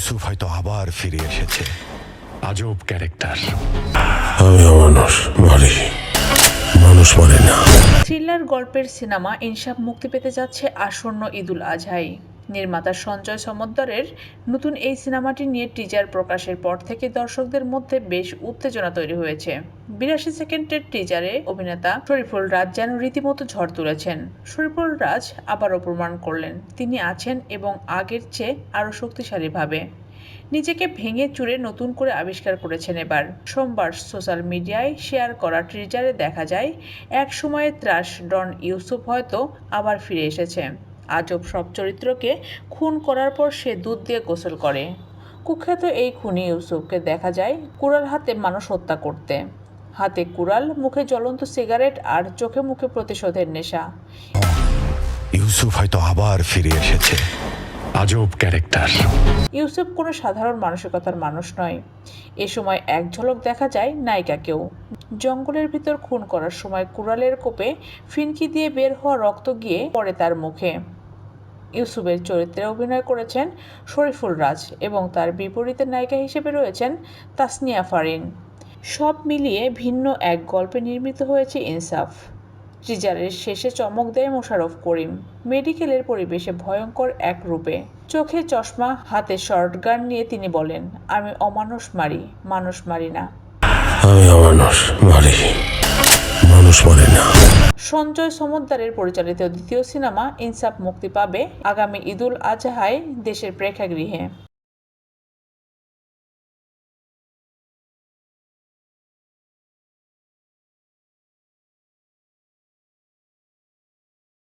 ইউসুফ হয়তো আবার ফিরে এসেছে। আজব ক্যারেক্টার। আমি অমানুষ মারি মানুষ মানে না। থ্রিলার গল্পের সিনেমা ইনসাফ মুক্তি পেতে যাচ্ছে আসন্ন ঈদুল আজহাই নির্মাতা সঞ্জয় সমদ্দরের নতুন এই সিনেমাটি নিয়ে টিজার প্রকাশের পর থেকে দর্শকদের মধ্যে বেশ উত্তেজনা তৈরি হয়েছে। বিরাশি সেকেন্ডের টিজারে অভিনেতা শরীফুল রাজ যেন রীতিমতো ঝড় তুলেছেন। শরীফুল রাজ আবারও প্রমাণ করলেন, তিনি আছেন এবং আগের চেয়ে আরও শক্তিশালীভাবে। নিজেকে ভেঙে চুরে নতুন করে আবিষ্কার করেছেন এবার। সোমবার সোশ্যাল মিডিয়ায় শেয়ার করা ট্রিজারে দেখা যায়, এক সময়ে ত্রাস ডন ইউসুফ হয়তো আবার ফিরে এসেছে। আজব সব চরিত্রকে খুন করার পর সে দুধ দিয়ে গোসল করে। কুখ্যাত এই খুনি ইউসুফকে দেখা যায় কুড়াল হাতে মানুষ হত্যা করতে। হাতে কুড়াল মুখে জ্বলন্ত সিগারেট আর চোখে মুখে প্রতিশোধের নেশা। ইউসুফ হয়তো আবার ফিরে এসেছে। আজব ক্যারেক্টার। ইউসুফ কোনো সাধারণ মানসিকতার মানুষ নয়। এ সময় এক ঝলক দেখা যায় নায়িকাকেও। জঙ্গলের ভিতর খুন করার সময় কুড়ালের কোপে ফিনকি দিয়ে বের হওয়া রক্ত গিয়ে পড়ে তার মুখে। ইউসুফের চরিত্রে অভিনয় করেছেন শরীফুল রাজ এবং তার বিপরীতে নায়িকা হিসেবে রয়েছেন তাসনিয়া ফারিন। সব মিলিয়ে ভিন্ন এক গল্পে নির্মিত হয়েছে ইনসাফ। ট্রিজারের শেষে চমক দেয় মোশাররফ করিম। মেডিকেলের পরিবেশে ভয়ঙ্কর এক রূপে। চোখে চশমা, হাতে শর্ট গান নিয়ে তিনি বলেন, আমি অমানুষ মারি, মানুষ মারি না। আমি অমানুষ মারি। না। সঞ্জয় সমদ্দারের পরিচালিত দ্বিতীয় সিনেমা ইনসাফ মুক্তি পাবে আগামী ঈদুল আজহায় দেশের প্রেক্ষাগৃহে।